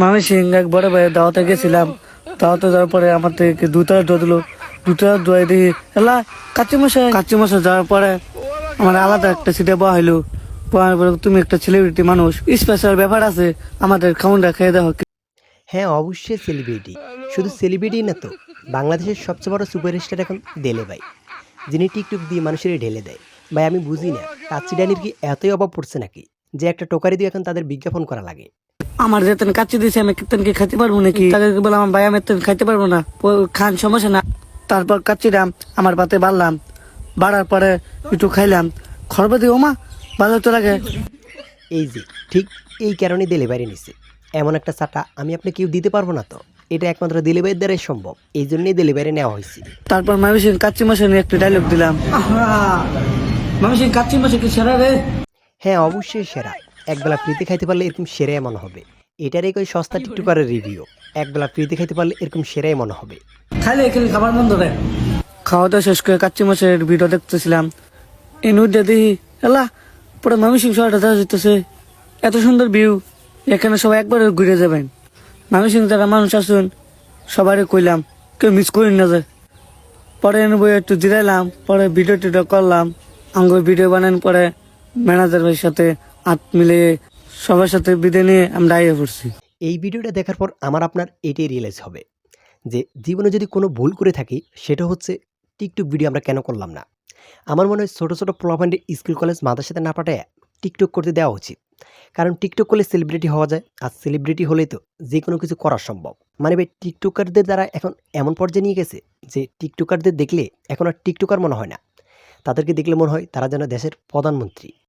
মামি সিং এক বড় ভাই দাওয়াতে গেছিলাম। দাওয়াতে যাওয়ার পরে আমার থেকে দুটা দোয়া দিল দুটা দোয়াই দিই এলা কাচ্চি মশাই কাচ্চি মশাই যাওয়ার পরে আমার আলাদা একটা সিটে বয়া হইল। বয়ার পরে তুমি একটা সেলিব্রিটি মানুষ। স্পেশাল ব্যাপার আছে, আমাদের খাউনটা খেয়ে দেওয়া হ্যাঁ অবশ্যই সেলিব্রিটি শুধু সেলিব্রিটি না তো, বাংলাদেশের সবচেয়ে বড় সুপারস্টার এখন দেলে ভাই। যিনি টিকটক দিয়ে মানুষের ঢেলে দেয়। ভাই, আমি বুঝি না, কাচ্চি ডানির কি এতই অভাব পড়ছে নাকি, যে একটা টোকারি দিয়ে এখন তাদের বিজ্ঞাপন করা লাগে? আমার যেতেন কাচ্চি দিয়েছে আমি কীর্তন কি খেতে পারব নাকি? তাকে বললাম আমার ভাই আমি এতেন খাইতে পারব না। খান সমস্যা না। তারপর কাচ্চিরাম আমার পাতে বাড়লাম। বাড়ার পরে একটু খাইলাম। খরবা দিও মা ভালো তো লাগে এই যে ঠিক এই কারণে ডেলিভারি নিছে। এমন একটা চাটা আমি আপনি কেউ দিতে পারব না তো। এটা একমাত্র ডেলিভারির দ্বারাই সম্ভব। এই জন্যই ডেলিভারি নেওয়া হয়েছে। তারপর মামি সিং কাচ্চি মাসে নিয়ে একটা ডায়লগ দিলাম। মামি সিং কাচ্চি মাসে কি সেরা রে? হ্যাঁ অবশ্যই সেরা। একবেলা ফ্রিতে খাইতে পারলে এরকম সেরাই মনে হবে। এটারই কই সস্তা টিকটকারের রিভিউ একবেলা ফ্রিতে খাইতে পারলে এরকম সেরাই মনে হবে। খাইলে এখানে খাবার বন্ধ রে খাওয়া দাওয়া শেষ করে কাচ্চি মাসের ভিডিও দেখতেছিলাম। এই নদীটা দেখি এলা পুরো মামি সিং শহরটা দেখা যেতেছে এত সুন্দর ভিউ এখানে সবাই একবার ঘুরে যাবেন। মামি সিং যারা মানুষ আসুন সবারই কইলাম কেউ মিস করি না যায় পরে এনে বই একটু জিরাইলাম পরে ভিডিও টিডিও করলাম। আঙ্গুর ভিডিও বানান পরে ম্যানেজার ভাইয়ের সাথে হাত মিলিয়ে সবার সাথে বিদে নিয়ে আমরা আইয়ে পড়ছি। এই ভিডিওটা দেখার পর আমার আপনার এটাই রিয়েলাইজ হবে, যে জীবনে যদি কোনো ভুল করে থাকি, সেটা হচ্ছে টিকটক ভিডিও আমরা কেন করলাম না? আমার মনে হয় ছোটো ছোটো প্লাফান্ডের স্কুল কলেজ মাদের সাথে না পাঠায় টিকটক করতে দেওয়া উচিত। কারণ টিকটক করলে সেলিব্রিটি হওয়া যায়, আর সেলিব্রিটি হলেই তো যে কোনো কিছু করা সম্ভব। মানে ভাই, টিকটকারদের দ্বারা এখন এমন পর্যায়ে নিয়ে গেছে যে টিকটকারদের দেখলে এখন আর টিকটকার মনে হয় না। তাদেরকে দেখলে মনে হয় তারা যেন দেশের প্রধানমন্ত্রী।